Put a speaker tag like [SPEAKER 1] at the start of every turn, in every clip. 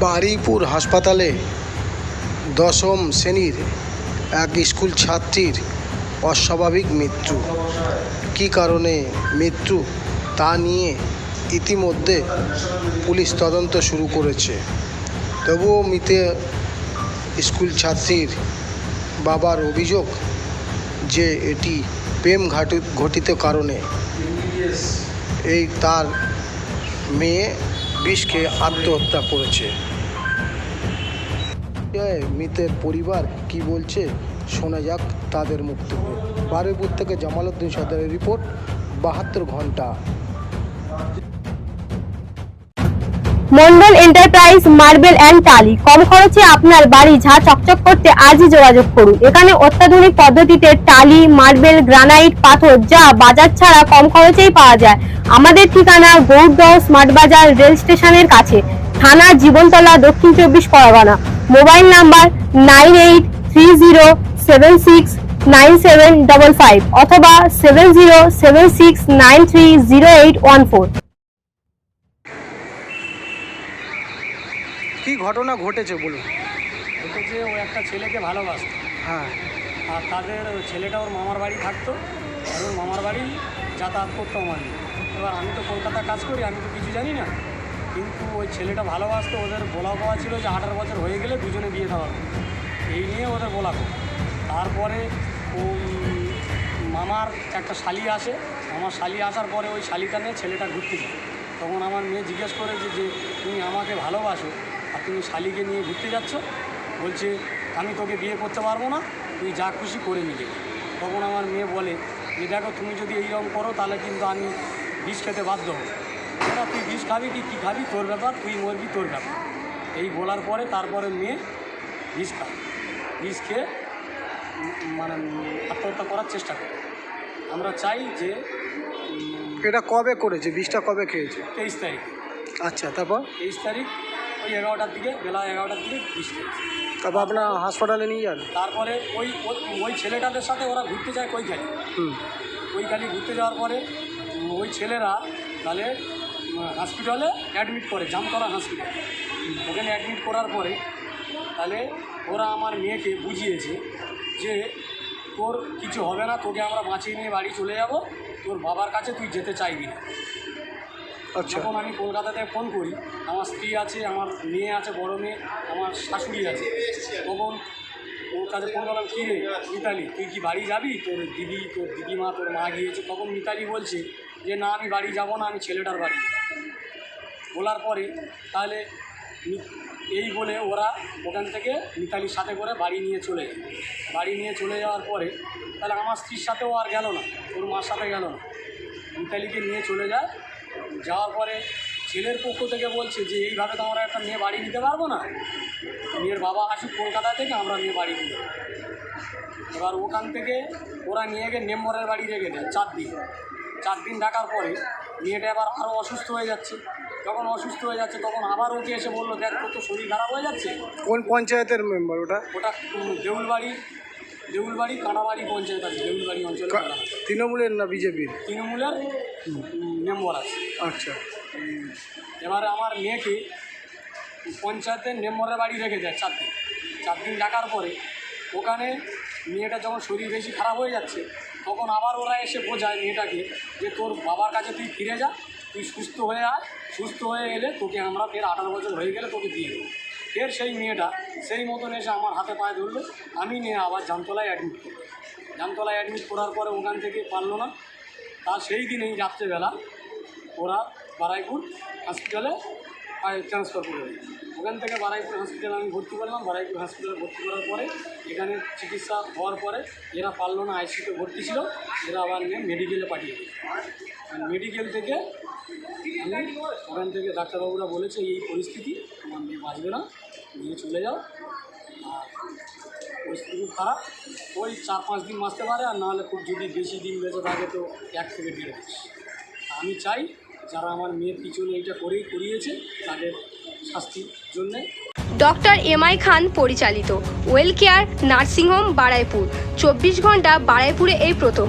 [SPEAKER 1] বারুইপুর হাসপাতালে দশম শ্রেণির এক স্কুল ছাত্রীর অস্বাভাবিক মৃত্যু। কী কারণে মৃত্যু? তা নিয়ে ইতিমধ্যে পুলিশ তদন্ত শুরু করেছে। তবুও মৃতে স্কুল ছাত্রীর বাবার অভিযোগ যে এটি প্রেম ঘাটি, ঘটিত কারণে। এই তার মেয়ে বিষ খেয়ে আত্মহত্যা করেছে। মৃতের পরিবার কি বলছে, শোনা যাক তাদের মুখ থেকে। বারুইপুর থেকে জামালউদ্দিন সর্দারের রিপোর্ট, বাহাত্তর ঘণ্টা।
[SPEAKER 2] মন্ডল এন্টারপ্রাইজ, মার্বেল অ্যান্ড টালি। কম খরচে আপনার বাড়ি ঝা চকচক করতে আজই যোগাযোগ করুন। এখানে অত্যাধুনিক পদ্ধতিতে টালি, মার্বেল, গ্রানাইট, পাথর যা বাজার ছাড়া কম খরচেই পাওয়া যায়। আমাদের ঠিকানা গৌরদহ স্মার্ট বাজার রেল স্টেশনের কাছে। থানা জীবনতলা, দক্ষিণ চব্বিশ Pargana. Mobile number nine eight three zero seven six nine seven double five অথবা seven zero seven six nine three zero eight one four.
[SPEAKER 1] কি ঘটনা ঘটেছে বলুন
[SPEAKER 3] দেখেছে ও একটা ছেলেকে ভালোবাসতো
[SPEAKER 1] হ্যাঁ
[SPEAKER 3] আর তাদের ওই ছেলেটা ওর মামার বাড়ি থাকতো আর ওর মামার বাড়ি যাতায়াত করতো আমার। এবার আমি তো কলকাতা কাজ করি আমি তো কিছু জানি না কিন্তু ওই ছেলেটা ভালোবাসতো ওদের বলা পাওয়া ছিল যে আঠারো বছর হয়ে গেলে দুজনে বিয়ে দেওয়া। এই নিয়ে ওদের বলা। তারপরে ও মামার একটা শালি আসে আমার শালি আসার পরে ওই শালিটা নিয়ে ছেলেটা ঘুরতে যায় তখন আমার মেয়ে জিজ্ঞেস করেছে যে তুমি আমাকে ভালোবাসো আর তুমি শালিকে নিয়ে ঘুরতে যাচ্ছ বলছে আমি তোকে বিয়ে করতে পারব না তুই যা খুশি করে নিলে তখন আমার মেয়ে বলে যে দেখো তুমি যদি এইরকম করো তাহলে কিন্তু আমি বিষ খেতে বাধ্য হব। এবার তুই বিষ খাবি কি কী খাবি? তোর ব্যাপার তুই মরবি তোর ব্যাপার। এই বলার পরে তারপরে মেয়ে বিষ খায়। বিষ খেয়ে মানে আত্মহত্যা করার চেষ্টা করে। আমরা চাই যে
[SPEAKER 1] এটা কবে করেছে? বিষটা কবে খেয়েছে?
[SPEAKER 3] তেইশ তারিখ।
[SPEAKER 1] আচ্ছা তারপর?
[SPEAKER 3] তেইশ তারিখ ওই এগারোটার দিকে বেলা এগারোটার দিকে বিষ খেয়েছে
[SPEAKER 1] তারপর আপনার হাসপাতালে নিয়ে যান?
[SPEAKER 3] তারপরে ওই ওই- ছেলেটাদের সাথে ওরা ঘুরতে যায় কৈখালি
[SPEAKER 1] হুম।
[SPEAKER 3] কৈখালি ঘুরতে যাওয়ার পরে ওই ছেলেরা তাহলে হসপিটালে অ্যাডমিট করে জামতলা হসপিটাল ওখানে অ্যাডমিট করার পরে তাহলে ওরা আমার মেয়েকে বুঝিয়েছে যে তোর কিছু হবে না তোকে আমরা বাঁচিয়ে নিয়ে বাড়ি চলে যাব। তোর বাবার কাছে তুই যেতে চাইবি না। যখন আমি কলকাতাতে ফোন করি, আমার স্ত্রী আছে, আমার মেয়ে আছে, বড় মেয়ে, আমার শাশুড়ি আছে। তখন ওর কাছে ফোন করলাম, কী রে, মিতালি, তুই কি বাড়ি যাবি? তোর দিদি, তোর দিদিমা, তোর মা গিয়েছে। তখন মিতালি বলছে যে, না, আমি বাড়ি যাব না, আমি ছেলেটার বাড়ি। বলার পরে তাহলে এই বলে ওরা ওখান থেকে মিতালির সাথে করে বাড়ি নিয়ে চলে যায়। বাড়ি নিয়ে চলে যাওয়ার পরে তাহলে আমার স্ত্রীর সাথেও আর গেল না, ওর মার সাথে গেল না। মিতালিকে নিয়ে চলে যায় যাওয়ার পরে ছেলের পক্ষ থেকে বলছে যে এইভাবে তো আমরা একটা মেয়ে বাড়ি নিতে পারব না। মেয়ের বাবা আসুক কলকাতা থেকে আমরা মেয়ে বাড়ি নিতে এবার ওখান থেকে ওরা নিয়ে গিয়ে নেম্বরের বাড়ি রেখে দেয় চার দিন। চার দিন ডাকার পরে মেয়েটা এবার আরও অসুস্থ হয়ে যাচ্ছে। যখন অসুস্থ হয়ে যাচ্ছে তখন আবার ওকে এসে বলল দেখ তো শরীর খারাপ হয়ে যাচ্ছে।
[SPEAKER 1] কোন পঞ্চায়েতের মেম্বার ওটা?
[SPEAKER 3] ওটা দেউলবাড়ি দেউলবাড়ি কাঁটাবাড়ি পঞ্চায়েত আছে দেউলবাড়ি অঞ্চলে।
[SPEAKER 1] তৃণমূলের না বিজেপির?
[SPEAKER 3] তৃণমূলের মেম্বার আছে।
[SPEAKER 1] আচ্ছা।
[SPEAKER 3] এবারে আমার মেয়েকে পঞ্চায়েতের মেম্বরের বাড়ি রেখে দেয় চার দিন। চার দিন ডাকার পরে ওখানে মেয়েটা যখন শরীর বেশি খারাপ হয়ে যাচ্ছে তখন আবার ওরা এসে বোঝায় মেয়েটাকে যে তোর বাবার কাছে তুই ফিরে যা তুই সুস্থ হয়ে আয় সুস্থ হয়ে এলে তোকে আমরা ফের আঠারো বছর হয়ে গেলে তোকে দিয়ে দেবো। ফের সেই মেয়েটা সেই মতন এসে আমার হাতে পায়ে ধরলো। আমি নিয়ে আবার জামতলায় অ্যাডমিট করি জামতলায় অ্যাডমিট করার পরে ওখান থেকে পারল না। তা সেই দিনেই রাত্রেবেলা ওরা বারাইপুর হসপিটালে ট্রান্সফার করে দেয় ওখান থেকে বারাইপুর হসপিটালে আমি ভর্তি করলাম। বারাইপুর হসপিটালে ভর্তি করার পরে এখানে চিকিৎসা হওয়ার পরে এরা পারল না আইসিতে ভর্তি ছিল। এরা আবার নিয়ে মেডিকেলে পাঠিয়ে দিল। মেডিকেল থেকে ওখান থেকে ডাক্তারবাবুরা বলেছে, এই পরিস্থিতি আমার মেয়ে বাঁচবে না, নিয়ে চলে যাও। পরিস্থিতি খুব খারাপ। ওই চার পাঁচ দিন বাঁচতে পারে, আর নাহলে খুব যদি বেশি দিন বেঁচে থাকে, তো এক থেকে দেড় মাস। আমি চাই, যারা আমার মেয়ের পিছনে এইটা করেই করিয়েছে, তাদের শাস্তির জন্যে।
[SPEAKER 4] ডক্টর এম আই খান পরিচালিত, ওয়েল কেয়ার, নার্সিংহোম, বারাইপুর। চব্বিশ ঘণ্টা বারাইপুরে এই প্রথম।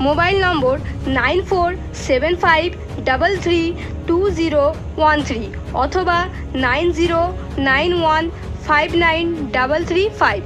[SPEAKER 4] Mobile number nine four seven five double three two zero one three অথবা nine zero nine one five nine double three five.